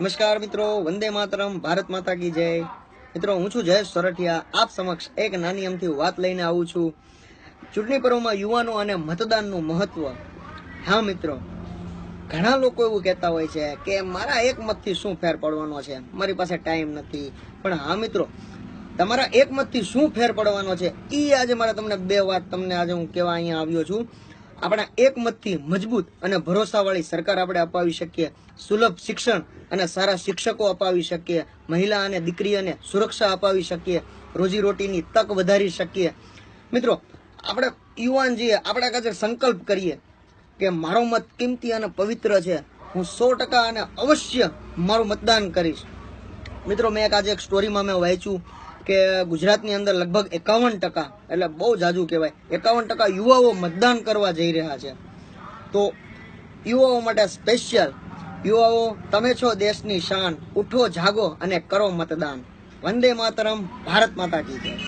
નમસ્કાર મિત્રો, વંદે માતરમ, ભારત માતા કી જય. મિત્રો, હું છું જયેશ સોરઠિયા, આપ સમક્ષ એક નાની અમથી વાત લઈને આવું છું. ચૂંટણી પર્વમાં યુવાનો અને મતદાનનું મહત્વ. હા, મિત્રો. ઘણા લોકો એવું કહેતા હોય છે કે મારા એક મતથી શું ફેર પડવાનો છે? મારી પાસે ટાઈમ નથી. પણ હા, મિત્રો, તમારા એક મતથી શું ફેર પડવાનો છે? એ આજે મારે તમને બે વાત તમને આજે હું કહેવા અહીંયા આવ્યો છું. આપણા એક મતથી મજબૂત અને ભરોસાવાળી સરકાર આપણે અપાવી શકીએ. સુલભ શિક્ષણ અને સારા શિક્ષકો અપાવી શકીએ. મહિલા અને દીકરીઓને સુરક્ષા અપાવી શકીએ. રોજીરોટીની તક વધારી શકીએ. મિત્રો, આપણે યુવાન જઈએ આપણે કદાચ સંકલ્પ કરીએ કે મારો મત કિંમતી અને પવિત્ર છે. હું સો ટકા અને અવશ્ય મારું મતદાન કરીશ. મિત્રો, મેં એક આજે એક સ્ટોરીમાં મેં વાંચ્યું. કે ગુજરાતની અંદર લગભગ એકાવન ટકા, એટલે બહુ જાજુ કહેવાય, એકાવન ટકા યુવાઓ મતદાન કરવા જઈ રહ્યા છે. તો યુવાઓ માટે સ્પેશિયલ યુવાઓ, તમે છો દેશની શાન, ઉઠો, જાગો અને કરો મતદાન. વંદે માતરમ, ભારત માતા કી